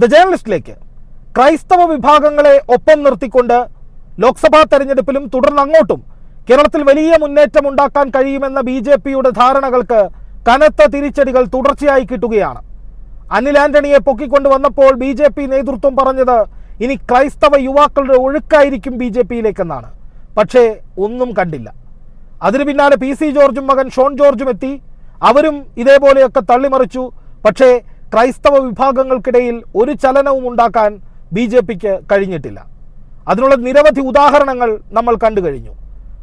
The ജേർണലിസ്റ്റിലേക്ക് ക്രൈസ്തവ വിഭാഗങ്ങളെ ഒപ്പം നിർത്തിക്കൊണ്ട് ലോക്സഭാ തെരഞ്ഞെടുപ്പിലും തുടർന്ന് അങ്ങോട്ടും കേരളത്തിൽ വലിയ മുന്നേറ്റം ഉണ്ടാക്കാൻ കഴിയുമെന്ന ബി ജെ പിയുടെ ധാരണകൾക്ക് കനത്ത തിരിച്ചടികൾ തുടർച്ചയായി കിട്ടുകയാണ്. അനിൽ ആന്റണിയെ പൊക്കിക്കൊണ്ട് വന്നപ്പോൾ ബി ജെ പി നേതൃത്വം പറഞ്ഞത് ഇനി ക്രൈസ്തവ യുവാക്കളുടെ ഒഴുക്കായിരിക്കും ബി ജെ പിയിലേക്കെന്നാണ്. പക്ഷേ ഒന്നും കണ്ടില്ല. അതിനു പിന്നാലെ പി സി ജോർജും മകൻ ഷോൺ ജോർജും എത്തി. അവരും ഇതേപോലെയൊക്കെ തള്ളിമറിച്ചു. പക്ഷേ ക്രൈസ്തവ വിഭാഗങ്ങൾക്കിടയിൽ ഒരു ചലനവും ഉണ്ടാക്കാൻ ബി ജെ പിക്ക് കഴിഞ്ഞിട്ടില്ല. അതിനുള്ള നിരവധി ഉദാഹരണങ്ങൾ നമ്മൾ കണ്ടു കഴിഞ്ഞു.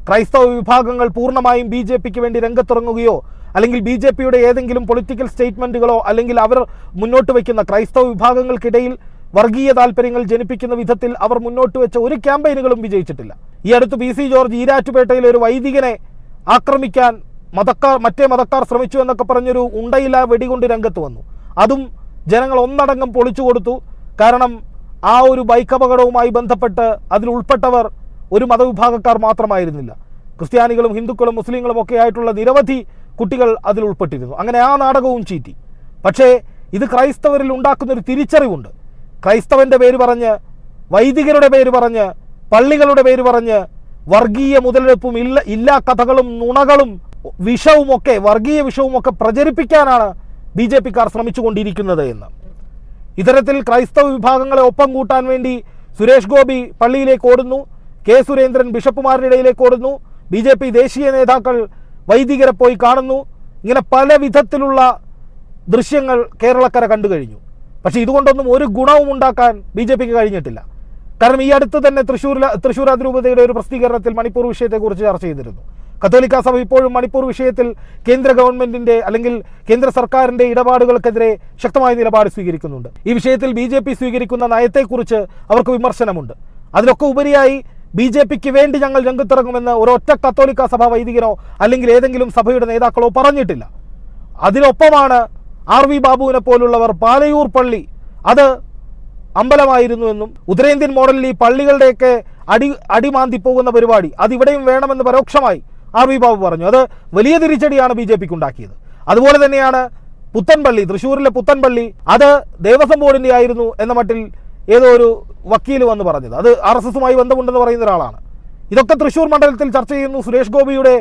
ക്രൈസ്തവ വിഭാഗങ്ങൾ പൂർണമായും ബി ജെ പിക്ക് വേണ്ടി രംഗത്തിറങ്ങുകയോ അല്ലെങ്കിൽ ബി ജെ പിയുടെ ഏതെങ്കിലും പൊളിറ്റിക്കൽ സ്റ്റേറ്റ്മെന്റുകളോ അല്ലെങ്കിൽ അവർ മുന്നോട്ട് വയ്ക്കുന്ന ക്രൈസ്തവ വിഭാഗങ്ങൾക്കിടയിൽ വർഗീയ താല്പര്യങ്ങൾ ജനിപ്പിക്കുന്ന വിധത്തിൽ അവർ മുന്നോട്ട് വെച്ച ഒരു ക്യാമ്പയിനുകളും വിജയിച്ചിട്ടില്ല. ഈ അടുത്ത് പി സി ജോർജ് ഈരാറ്റുപേട്ടയിലെ ഒരു വൈദികനെ ആക്രമിക്കാൻ മതക്കാർ മറ്റേ മതക്കാർ ശ്രമിച്ചു എന്നൊക്കെ പറഞ്ഞൊരു ഉണ്ടയില്ല വെടികൊണ്ട് രംഗത്ത് വന്നു. അതും ജനങ്ങൾ ഒന്നടങ്കം പൊളിച്ചു കൊടുത്തു. കാരണം ആ ഒരു ബൈക്ക് അപകടവുമായി ബന്ധപ്പെട്ട് അതിൽ ഉൾപ്പെട്ടവർ ഒരു മതവിഭാഗക്കാർ മാത്രമായിരുന്നില്ല. ക്രിസ്ത്യാനികളും ഹിന്ദുക്കളും മുസ്ലിങ്ങളും ഒക്കെ ആയിട്ടുള്ള നിരവധി കുട്ടികൾ അതിൽ ഉൾപ്പെട്ടിരുന്നു. അങ്ങനെ ആ നാടകവും ചീറ്റി. പക്ഷേ ഇത് ക്രൈസ്തവരിൽ ഉണ്ടാക്കുന്ന ഒരു തിരിച്ചറിവുണ്ട്. ക്രൈസ്തവന്റെ പേര് പറഞ്ഞ് വൈദികരുടെ പേര് പറഞ്ഞ് പള്ളികളുടെ പേര് പറഞ്ഞ് വർഗീയ മുതലെടുപ്പും ഇല്ല ഇല്ലാ കഥകളും നുണകളും വിഷവുമൊക്കെ വർഗീയ വിഷവുമൊക്കെ പ്രചരിപ്പിക്കാനാണ് ബി ജെ പിക്കാർ ശ്രമിച്ചുകൊണ്ടിരിക്കുന്നത് എന്ന്. ഇത്തരത്തിൽ ക്രൈസ്തവ വിഭാഗങ്ങളെ ഒപ്പം കൂട്ടാൻ വേണ്ടി സുരേഷ് ഗോപി പള്ളിയിലേക്ക് ഓടുന്നു. കെ സുരേന്ദ്രൻ ബിഷപ്പുമാരുടെ ഇടയിലേക്ക് ഓടുന്നു. ബി ജെ പി ദേശീയ നേതാക്കൾ വൈദികരെ പോയി കാണുന്നു. ഇങ്ങനെ പല വിധത്തിലുള്ള ദൃശ്യങ്ങൾ കേരളക്കര കണ്ടു കഴിഞ്ഞു. പക്ഷേ ഇതുകൊണ്ടൊന്നും ഒരു ഗുണവും ഉണ്ടാക്കാൻ ബി ജെ പിക്ക് കഴിഞ്ഞിട്ടില്ല. കാരണം ഈ അടുത്ത് തന്നെ തൃശ്ശൂർ തൃശ്ശൂർ അതിരൂപതയുടെ ഒരു പ്രസിദ്ധീകരണത്തിൽ മണിപ്പൂർ വിഷയത്തെക്കുറിച്ച് ചർച്ച ചെയ്തിരുന്നു. കത്തോലിക്ക സഭ ഇപ്പോഴും മണിപ്പൂർ വിഷയത്തിൽ കേന്ദ്ര ഗവൺമെന്റിന്റെ അല്ലെങ്കിൽ കേന്ദ്ര സർക്കാരിന്റെ ഇടപാടുകൾക്കെതിരെ ശക്തമായ നിലപാട് സ്വീകരിക്കുന്നുണ്ട്. ഈ വിഷയത്തിൽ ബി ജെ പി സ്വീകരിക്കുന്ന നയത്തെക്കുറിച്ച് അവർക്ക് വിമർശനമുണ്ട്. അതിലൊക്കെ ഉപരിയായി ബി ജെ പിക്ക് വേണ്ടി ഞങ്ങൾ രംഗത്തിറങ്ങുമെന്ന് ഒരൊറ്റ കത്തോലിക്ക സഭ വൈദികനോ അല്ലെങ്കിൽ ഏതെങ്കിലും സഭയുടെ നേതാക്കളോ പറഞ്ഞിട്ടില്ല. അതിനൊപ്പമാണ് ആർ വി ബാബുവിനെ പോലുള്ളവർ പാലയൂർ പള്ളി. അത് അമ്പലമായിരുന്നു എന്നും ഉത്തരേന്ത്യൻ മോഡലിൽ ഈ പള്ളികളുടെയൊക്കെ അടി അടിമാന്തി പോകുന്ന പരിപാടി. അതിവിടെയും വേണമെന്ന് പരോക്ഷമായി ആർ വി ബാബു പറഞ്ഞു. അത് വലിയ തിരിച്ചടിയാണ് ബി ജെ പിക്ക് ഉണ്ടാക്കിയത് അതുപോലെ തന്നെയാണ് പുത്തൻപള്ളി തൃശ്ശൂരിലെ പുത്തൻപള്ളി അത് ദേവസ്വം ബോർഡിന്റെ ആയിരുന്നു എന്ന മട്ടിൽ ഏതോ ഒരു വക്കീൽ വന്ന് പറഞ്ഞത്. അത് ആർ എസ് എസുമായി ബന്ധമുണ്ടെന്ന് പറയുന്ന ഒരാളാണ്. ഇതൊക്കെ തൃശ്ശൂർ മണ്ഡലത്തിൽ ചർച്ച ചെയ്യുന്നു. സുരേഷ് ഗോപിയുടെ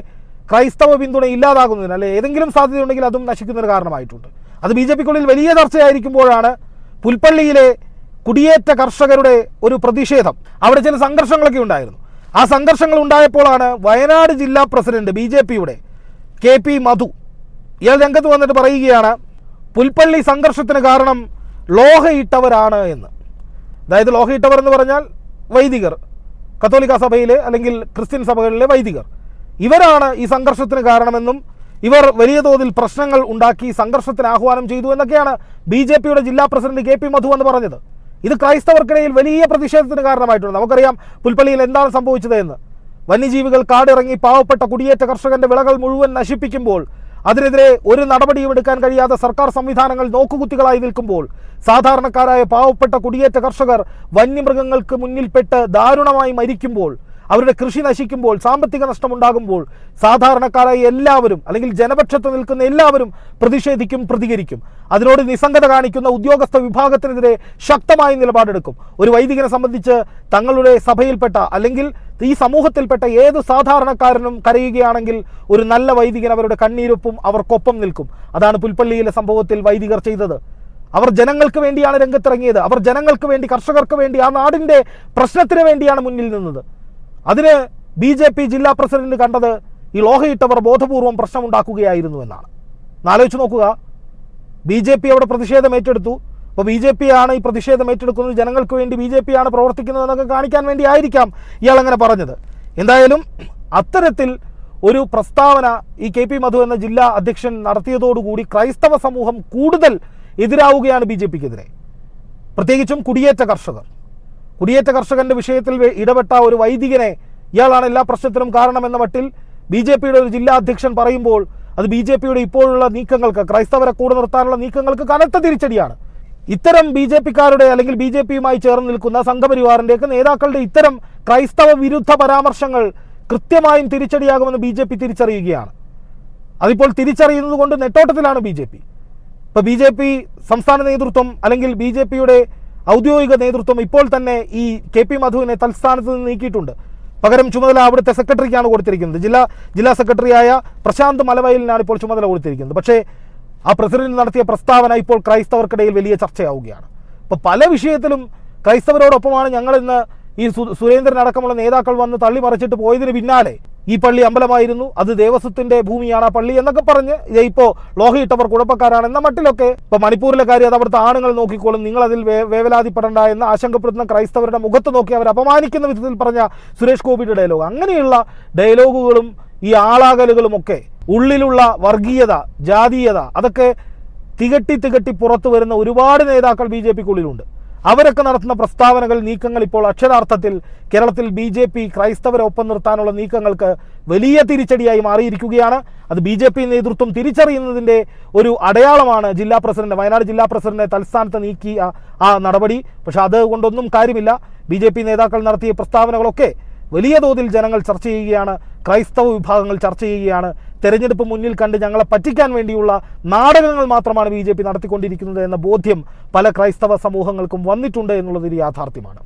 ക്രൈസ്തവ പിന്തുണ ഇല്ലാതാകുന്നതിന് അല്ലെ ഏതെങ്കിലും സാധ്യതയുണ്ടെങ്കിൽ അതും നശിക്കുന്നതിന് കാരണമായിട്ടുണ്ട്. അത് ബി ജെ പിക്കുള്ളിൽ വലിയ ചർച്ചയായിരിക്കുമ്പോഴാണ് പുൽപ്പള്ളിയിലെ കുടിയേറ്റ കർഷകരുടെ ഒരു പ്രതിഷേധം. അവിടെ ചില സംഘർഷങ്ങളൊക്കെ ഉണ്ടായിരുന്നു. ആ സംഘർഷങ്ങൾ ഉണ്ടായപ്പോഴാണ് വയനാട് ജില്ലാ പ്രസിഡന്റ് ബി ജെ പിയുടെ കെ പി മധു ഇയാൾ രംഗത്ത് വന്നിട്ട് പറയുകയാണ് പുൽപ്പള്ളി സംഘർഷത്തിന് കാരണം ലോഹയിട്ടവരാണ് എന്ന്. അതായത് ലോഹയിട്ടവർ എന്ന് പറഞ്ഞാൽ വൈദികർ കത്തോലിക്ക സഭയിലെ അല്ലെങ്കിൽ ക്രിസ്ത്യൻ സഭകളിലെ വൈദികർ. ഇവരാണ് ഈ സംഘർഷത്തിന് കാരണമെന്നും ഇവർ വലിയ തോതിൽ പ്രശ്നങ്ങൾ ഉണ്ടാക്കി സംഘർഷത്തിന് ആഹ്വാനം ചെയ്തു എന്നൊക്കെയാണ് ബി ജില്ലാ പ്രസിഡന്റ് കെ പി മധു എന്ന് പറഞ്ഞത്. ഇത് ക്രൈസ്തവർക്കിടയിൽ വലിയ പ്രതിഷേധത്തിന് കാരണമായിട്ടുണ്ട്. നമുക്കറിയാം പുൽപ്പള്ളിയിൽ എന്താണ് സംഭവിച്ചത് എന്ന് വന്യജീവികൾ കാടിറങ്ങി പാവപ്പെട്ട കുടിയേറ്റ കർഷകന്റെ വിളകൾ മുഴുവൻ നശിപ്പിക്കുമ്പോൾ അതിനെതിരെ ഒരു നടപടിയും എടുക്കാൻ കഴിയാതെ സർക്കാർ സംവിധാനങ്ങൾ നോക്കുകുത്തികളായി നിൽക്കുമ്പോൾ സാധാരണക്കാരായ പാവപ്പെട്ട കുടിയേറ്റ കർഷകർ വന്യമൃഗങ്ങൾക്ക് മുന്നിൽപ്പെട്ട് ദാരുണമായി മരിക്കുമ്പോൾ അവരുടെ കൃഷി നശിക്കുമ്പോൾ സാമ്പത്തിക നഷ്ടമുണ്ടാകുമ്പോൾ സാധാരണക്കാരായ എല്ലാവരും അല്ലെങ്കിൽ ജനപക്ഷത്ത് നിൽക്കുന്ന എല്ലാവരും പ്രതിഷേധിക്കും പ്രതികരിക്കും. അതിനോട് നിസ്സംഗത കാണിക്കുന്ന ഉദ്യോഗസ്ഥ വിഭാഗത്തിനെതിരെ ശക്തമായ നിലപാടെടുക്കും. ഒരു വൈദികനെ സംബന്ധിച്ച് തങ്ങളുടെ സഭയിൽപ്പെട്ട അല്ലെങ്കിൽ ഈ സമൂഹത്തിൽപ്പെട്ട ഏത് സാധാരണക്കാരനും കരയുകയാണെങ്കിൽ ഒരു നല്ല വൈദികൻ അവരുടെ കണ്ണീരൊപ്പും അവർക്കൊപ്പം നിൽക്കും. അതാണ് പുൽപ്പള്ളിയിലെ സംഭവത്തിൽ വൈദികർ ചെയ്തത്. അവർ ജനങ്ങൾക്ക് വേണ്ടിയാണ് രംഗത്തിറങ്ങിയത്. അവർ ജനങ്ങൾക്ക് വേണ്ടി കർഷകർക്ക് വേണ്ടി ആ നാടിന്റെ പ്രശ്നത്തിന് വേണ്ടിയാണ് മുന്നിൽ നിന്നത്. അതിന് ബി ജെ പി ജില്ലാ പ്രസിഡന്റ് കണ്ടത് ഈ ലോഹയിട്ടവർ ബോധപൂർവം പ്രശ്നമുണ്ടാക്കുകയായിരുന്നു എന്നാണ്. എന്നാലോചിച്ച് നോക്കുക. ബി ജെ പി അവിടെ പ്രതിഷേധം ഏറ്റെടുത്തു. അപ്പോൾ ബി ജെ പി ആണ് ഈ പ്രതിഷേധം ഏറ്റെടുക്കുന്നത്. ജനങ്ങൾക്ക് വേണ്ടി ബി ജെ പി ആണ് പ്രവർത്തിക്കുന്നതെന്നൊക്കെ കാണിക്കാൻ വേണ്ടി ആയിരിക്കാം ഇയാൾ അങ്ങനെ പറഞ്ഞത്. എന്തായാലും അത്തരത്തിൽ ഒരു പ്രസ്താവന ഈ കെ പി മധു എന്ന ജില്ലാ അധ്യക്ഷൻ നടത്തിയതോടുകൂടി ക്രൈസ്തവ സമൂഹം കൂടുതൽ എതിരാവുകയാണ് ബി ജെ പിക്കെതിരെ. പ്രത്യേകിച്ചും കുടിയേറ്റ കർഷകർ. കുടിയേറ്റ കർഷകന്റെ വിഷയത്തിൽ ഇടപെട്ട ഒരു വൈദികനെ ഇയാളാണ് എല്ലാ പ്രശ്നത്തിനും കാരണമെന്ന മട്ടിൽ ബി ജെ പിയുടെ ഒരു ജില്ലാ അധ്യക്ഷൻ പറയുമ്പോൾ അത് ബി ജെ പിയുടെ ഇപ്പോഴുള്ള നീക്കങ്ങൾക്ക് ക്രൈസ്തവരെ കൂടെ നിർത്താനുള്ള നീക്കങ്ങൾക്ക് കനത്ത തിരിച്ചടിയാണ്. ഇത്തരം ബി ജെ പിക്കാരുടെ അല്ലെങ്കിൽ ബി ജെ പിയുമായി ചേർന്ന് നിൽക്കുന്ന സംഘപരിവാറിന്റെയൊക്കെ നേതാക്കളുടെ ഇത്തരം ക്രൈസ്തവ വിരുദ്ധ പരാമർശങ്ങൾ കൃത്യമായും തിരിച്ചടിയാകുമെന്ന് ബി ജെ പി തിരിച്ചറിയുകയാണ്. അതിപ്പോൾ തിരിച്ചറിയുന്നത് കൊണ്ട് നെട്ടോട്ടത്തിലാണ് ബി ജെ പി. ഇപ്പോൾ ബി ജെ പി സംസ്ഥാന നേതൃത്വം അല്ലെങ്കിൽ ബി ജെ പിയുടെ ഔദ്യോഗിക നേതൃത്വം ഇപ്പോൾ തന്നെ ഈ കെ പി മധുവിനെ തൽസ്ഥാനത്ത് നിന്ന് നീക്കിയിട്ടുണ്ട്. പകരം ചുമതല അവിടുത്തെ സെക്രട്ടറിക്കാണ് കൊടുത്തിരിക്കുന്നത്. ജില്ലാ ജില്ലാ സെക്രട്ടറിയായ പ്രശാന്ത് മലവയലിനാണ് ഇപ്പോൾ ചുമതല കൊടുത്തിരിക്കുന്നത്. പക്ഷേ ആ പ്രസിഡന്റ് നടത്തിയ പ്രസ്താവന ഇപ്പോൾ ക്രൈസ്തവർക്കിടയിൽ വലിയ ചർച്ചയാവുകയാണ്. ഇപ്പോൾ പല വിഷയത്തിലും ക്രൈസ്തവരോടൊപ്പമാണ് ഞങ്ങൾ ഇന്ന് ഈ സുരേന്ദ്രൻ അടക്കമുള്ള നേതാക്കൾ വന്ന് തള്ളിമറിച്ചിട്ട് പോയതിന് പിന്നാലെ ഈ പള്ളി അമ്പലമായിരുന്നു. അത് ദേവസ്വത്തിന്റെ ഭൂമിയാണ് ആ പള്ളി എന്നൊക്കെ പറഞ്ഞ് ഇപ്പോ ലോഹയിട്ടവർ കുഴപ്പക്കാരാണ് എന്ന മട്ടിലൊക്കെ ഇപ്പൊ മണിപ്പൂരിലെ കാര്യം അത് അവിടുത്തെ ആണുങ്ങൾ നോക്കിക്കോളും. നിങ്ങൾ അതിൽ വേവലാതിപ്പെടേണ്ട എന്ന് ആശങ്കപ്പെടുന്ന ക്രൈസ്തവരുടെ മുഖത്ത് നോക്കി അവർ അപമാനിക്കുന്ന വിധത്തിൽ പറഞ്ഞ സുരേഷ് ഗോപിയുടെ ഡയലോഗ്. അങ്ങനെയുള്ള ഡയലോഗുകളും ഈ ആളാകലുകളും ഒക്കെ ഉള്ളിലുള്ള വർഗീയത ജാതീയത അതൊക്കെ തികട്ടി തികട്ടി പുറത്തു വരുന്ന ഒരുപാട് നേതാക്കൾ ബി ജെ പിക്കുള്ളിലുണ്ട്. അവരൊക്കെ നടത്തുന്ന പ്രസ്താവനകൾ നീക്കങ്ങൾ ഇപ്പോൾ അക്ഷരാർത്ഥത്തിൽ കേരളത്തിൽ ബി ജെ പി ക്രൈസ്തവരെ ഒപ്പം നിർത്താനുള്ള നീക്കങ്ങൾക്ക് വലിയ തിരിച്ചടിയായി മാറിയിരിക്കുകയാണ്. അത് ബി ജെ പി നേതൃത്വം തിരിച്ചറിയുന്നതിന്റെ ഒരു അടയാളമാണ് ജില്ലാ പ്രസിഡന്റ് വയനാട് ജില്ലാ പ്രസിഡന്റിനെ തൽസ്ഥാനത്ത് നീക്കിയ ആ നടപടി. പക്ഷെ അതുകൊണ്ടൊന്നും കാര്യമില്ല. ബി ജെ പി നേതാക്കൾ നടത്തിയ പ്രസ്താവനകളൊക്കെ വലിയ തോതിൽ ജനങ്ങൾ ചർച്ച ചെയ്യുകയാണ്. ക്രൈസ്തവ വിഭാഗങ്ങൾ ചർച്ച ചെയ്യുകയാണ്. തെരഞ്ഞെടുപ്പ് മുന്നിൽ കണ്ട് ഞങ്ങളെ പറ്റിക്കാൻ വേണ്ടിയുള്ള നാടകങ്ങൾ മാത്രമാണ് ബി നടത്തിക്കൊണ്ടിരിക്കുന്നത് എന്ന ബോധ്യം പല ക്രൈസ്തവ സമൂഹങ്ങൾക്കും വന്നിട്ടുണ്ട് എന്നുള്ളതൊരു യാഥാർത്ഥ്യമാണ്.